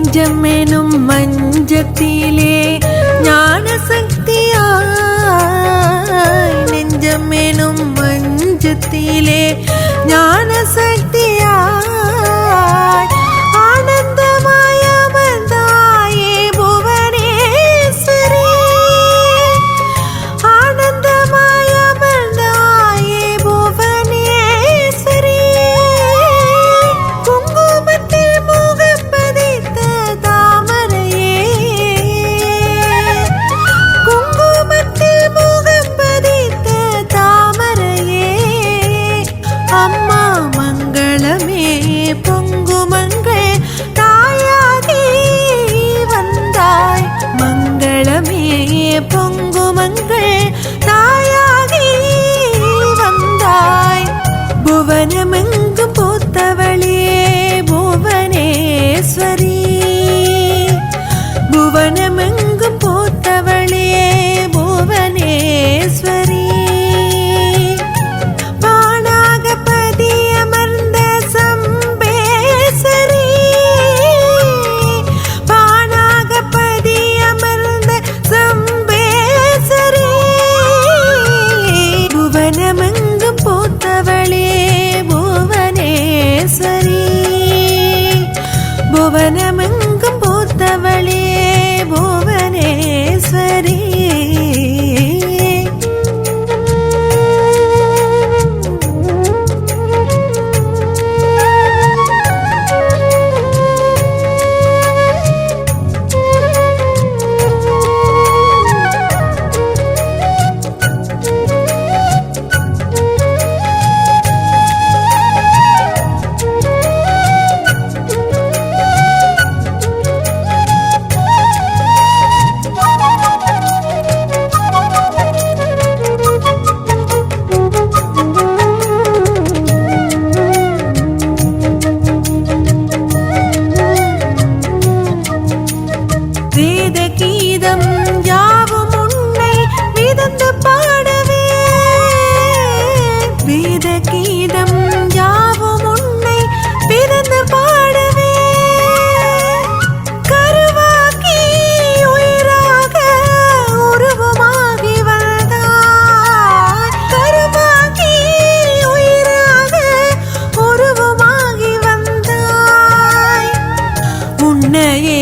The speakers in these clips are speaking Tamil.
நெஞ்சம் எனும் மஞ்சத்திலே ஞான சக்தியாய் நெஞ்சம் எனும் மஞ்சத்திலே ஞான சக்தி ne ye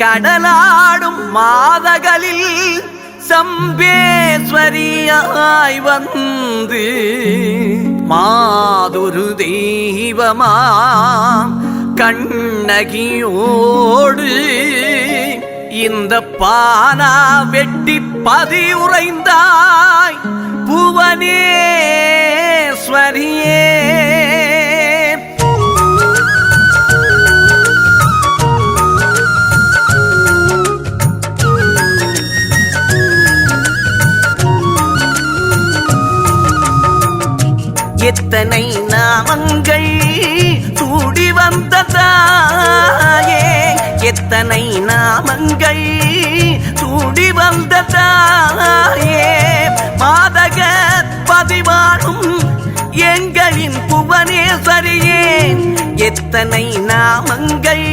கடலாடும் மாதகளில் சம்பேஸ்வரியாய் வந்து மாதுரு தெய்வமாம் கண்ணகியோடு இந்த பானா வெட்டி பதி உறைந்தாய் புவனேஸ்வரியே. எத்தனை நாமங்கள் கூடி வந்ததாயே? எத்தனை நாமங்கள் கூடி வந்ததாயே? மாதக பதிவாடும் எங்களின் புவனேஸ்வரியே எத்தனை நாமங்கள்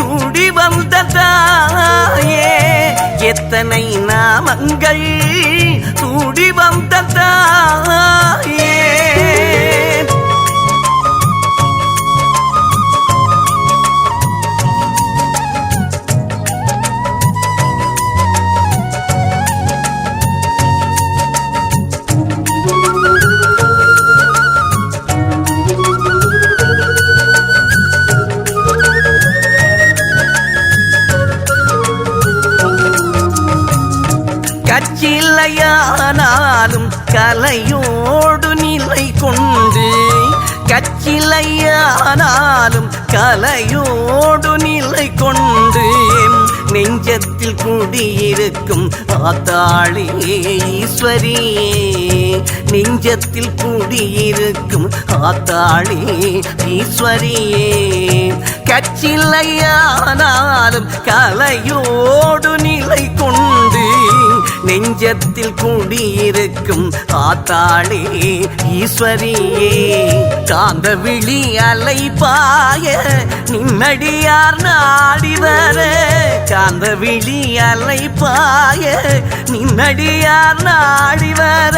கூடி வந்ததாயே? எத்தனை நாமங்கள் கூடி வந்ததாயே? கலையோடு நிலை கொண்டு எம் நெஞ்சத்தில் கூடியிருக்கும் ஆத்தாளே ஈஸ்வரி. நெஞ்சத்தில் கூடியிருக்கும் ஆத்தாளே ஈஸ்வரியே கச்சில்லையானாலும் கலையோடு நிலை கொண்டு நெஞ்சத்தில் கூடியிருக்கும் ஆத்தாளே ஈஸ்வரியே காந்த விழி அலை பாய நிம்மடியார் நாடிவர். காந்த விழி அலை பாய நிம்மடியார் நாடி வர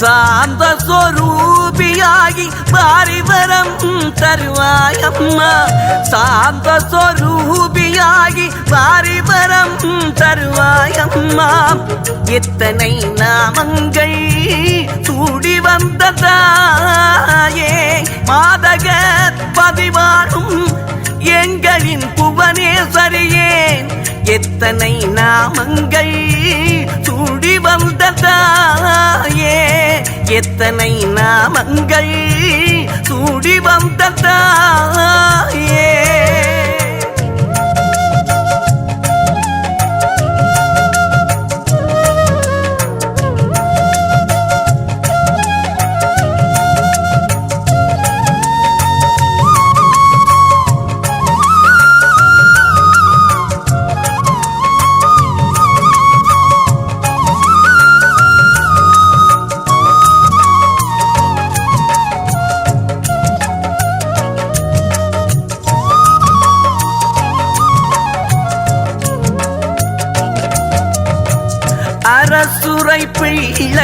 சாந்த சொரூபியாகி பாரிவரம் தருவாயம்மா. சாந்த சொரூபியாகி பாரிவரம் தருவாயம்மா. எத்தனை நாமங்கள் சூடி வந்ததாயே மாதக பதிவானும் எங்களின் புவனேஸ்வரியே எத்தனை நாமங்கள் சூடி வந்ததாயே. எத்தனை நாமங்கள் சூடி வந்ததாயே. அரசுரை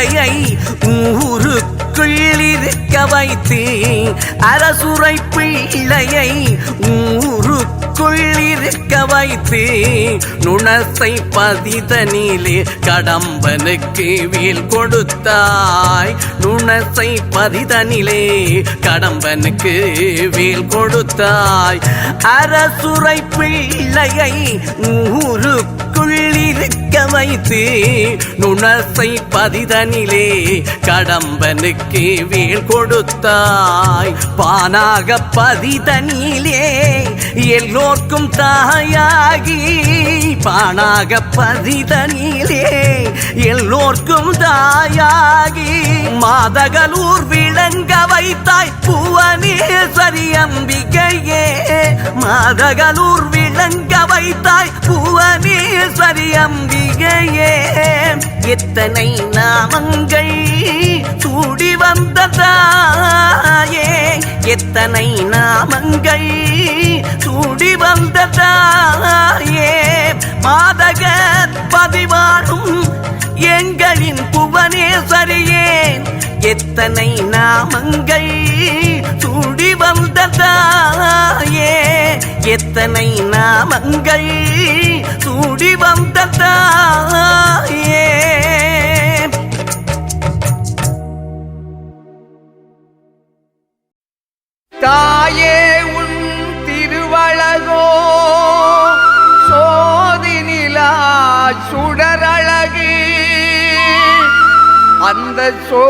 பிள்ளையை ஊருக்குள் இருக்க வைத்து அரசுரை பிள்ளையை ஊருக்குள் இருக்க வைத்து நுணத்தை பதிதனிலே கடம்பனுக்கு வீல் கொடுத்தாய். நுணத்தை பதிதனிலே கடம்பனுக்கு வீல் கொடுத்தாய். அரசுரை பிள்ளையை ஊருக்குள் இருக்க வைத்து நுணசை பதிதனிலே கடம்பனுக்கு வீழ் கொடுத்தாய். பானாக பதிதனிலே எல்லோர்க்கும் தாயாகி. பானாக பதிதனிலே எல்லோர்க்கும் தாயாகி. மாதகலூர் விளங்க வைத்தாய் புவனேஸ்வரி அம்பிகையே. மாதகலூர் வைத்தாய் புவனேஸ்வரி அம்பிகையே. எத்தனை நாமங்கள் சூடி வந்ததாயே. எத்தனை நாமங்கள் சூடி வந்ததாயே. மாதக பதிவாரும் எங்களின் புவனேஸ்வரியே. எத்தனை நாமங்கள் சூடி வந்ததாயே. எத்தனை நாமங்கள் சூடி வந்த தாயே? தாயே உன் திருவழகோ சோதி நிலா சுடரழகு. அந்த சோ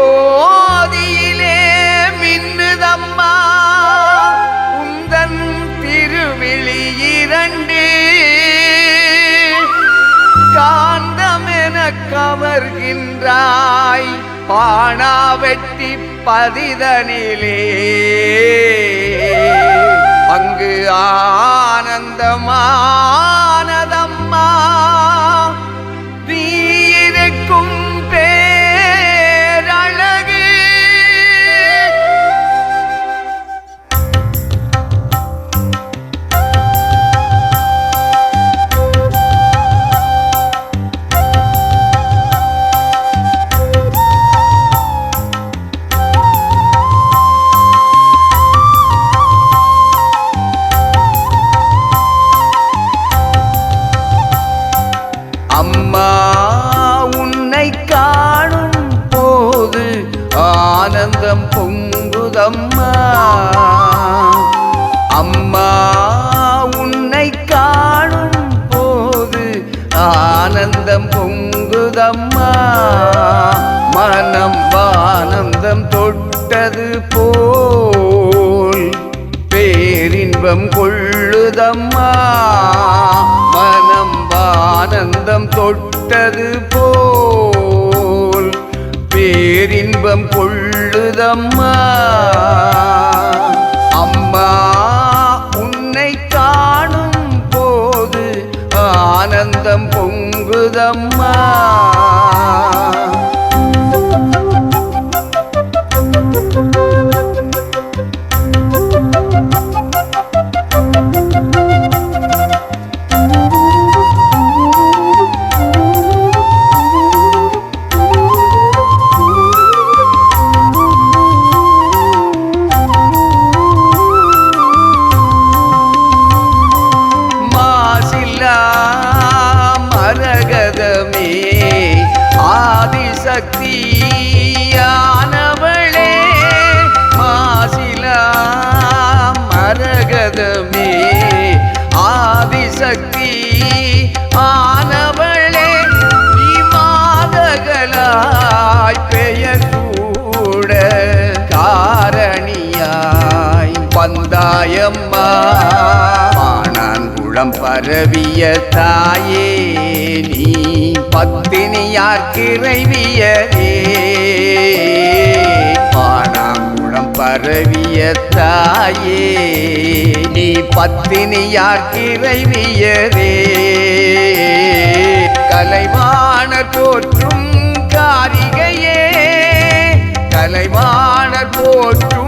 உணர்கின்றாய் பாணா வெட்டி பதிதனிலே. அங்கு ஆனந்தமான கொள்ளுதம்மா மனம் ஆனந்தம் தொட்டது போல் பேரின்பம் கொள்ளுதம்மா. அம்மா உன்னை காணும் போது ஆனந்தம் பொங்குதம்மா. தாயம்மா. வந்தாயம்மா பாணான்குளம் பரவிய தாயே நீ பத்தினியார் கிறைவியரே பாணாங்குளம் பரவிய தாயே நீ பத்தினியார் கிறைவியரே கலைவாணர் போற்றும் காரிகையே கலைவாணர் போற்றும்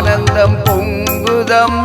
ஆனந்தம் பொங்குதம்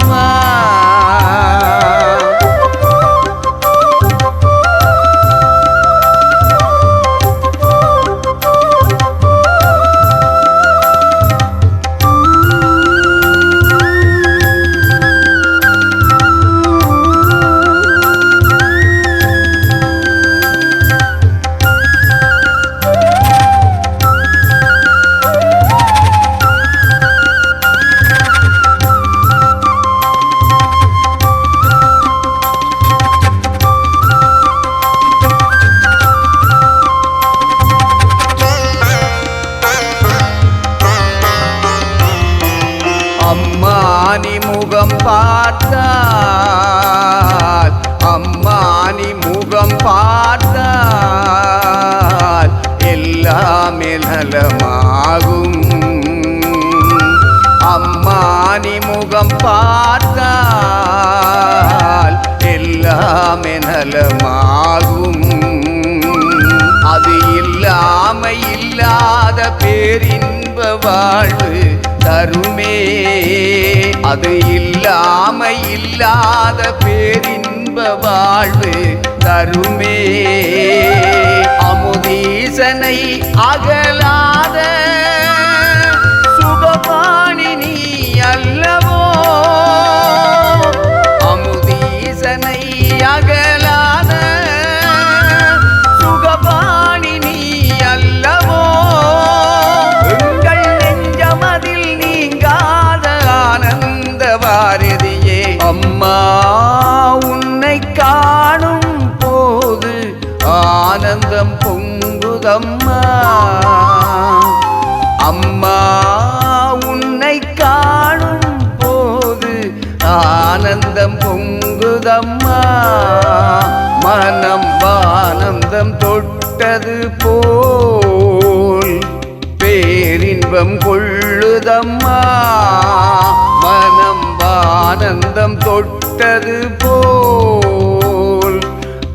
நலமாகும் அது இல்லாம இல்லாத பேரின்ப வாழ்வு தருமே. அது இல்லாம இல்லாத பேரின்ப வாழ்வு தருமே. அமுதீசனை அகலாத போல் பேரின்பம் கொள்ளுதம்மா. மனம் ஆனந்தம் தொட்டது போல்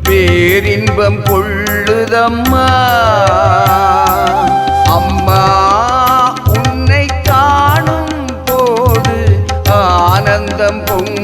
பேரின்பம் கொள்ளுதம்மா. அம்மா உன்னை காணும் போது ஆனந்தம் பொங்கு